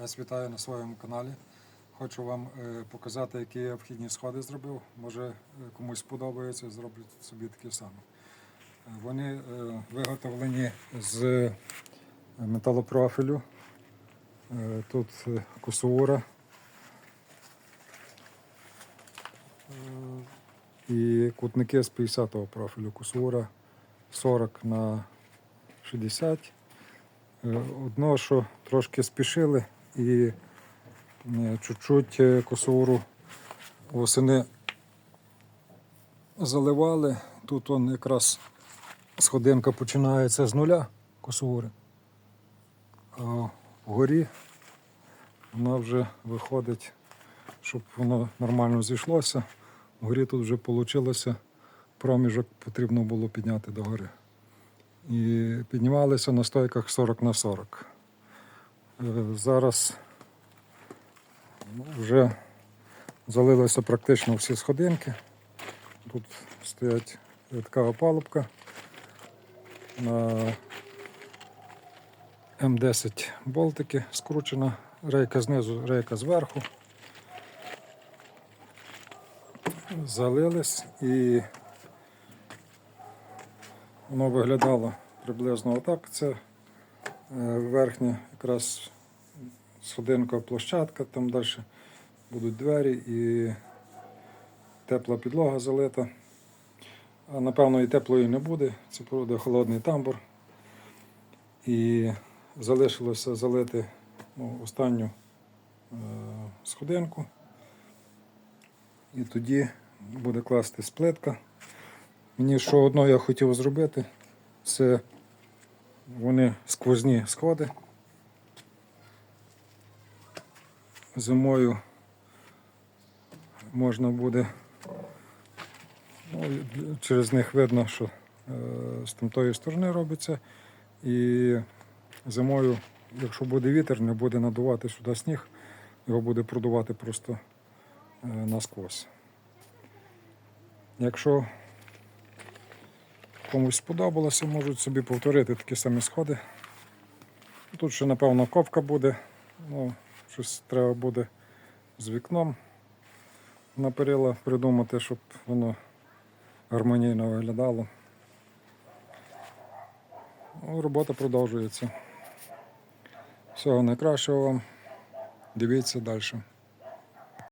Я вас вітаю на своєму каналі. Хочу вам е, показати, які я вхідні сходи зробив. Може е, комусь сподобається, зроблять собі такі самі. Е, Вони виготовлені з металопрофілю. Тут косура. І кутники з 50-го профілю. Косура 40 на 60. Е, Одно, що трошки спішили і е, чуть-чуть е, восени заливали. Тут он якраз сходинка починається з нуля косури. А вгорі вона вже виходить, щоб воно нормально зійшлося. Вгорі тут вже вийшло проміжок потрібно було підняти догори і піднімалися на стойках 40 на 40. Е, Зараз ну, вже залилися практично всі сходинки. Тут стоять така опалубка на М10 болтики скручена, рейка знизу, рейка зверху. Залились і Воно виглядало приблизно отак. Це верхня якраз сходинка площадка, там далі будуть двері і тепла підлога залита. А напевно і теплої не буде, це буде холодний тамбур. І залишилося залити ну, останню е, сходинку. І тоді буде класти сплитка. Мені що одно я хотів зробити, це вони сквозні сходи. Зимою можна буде, ну, через них видно, що е, з тамтої сторони робиться. І зимою, якщо буде вітер, не буде надувати сюди сніг, його буде продувати просто е, насквозь. Якщо комусь сподобалося, можуть собі повторити такі самі сходи. Тут ще, напевно, ковка буде, ну, щось треба буде з вікном на перила придумати, щоб воно гармонійно виглядало. Ну, робота продовжується. Всього найкращого вам. Дивіться далі.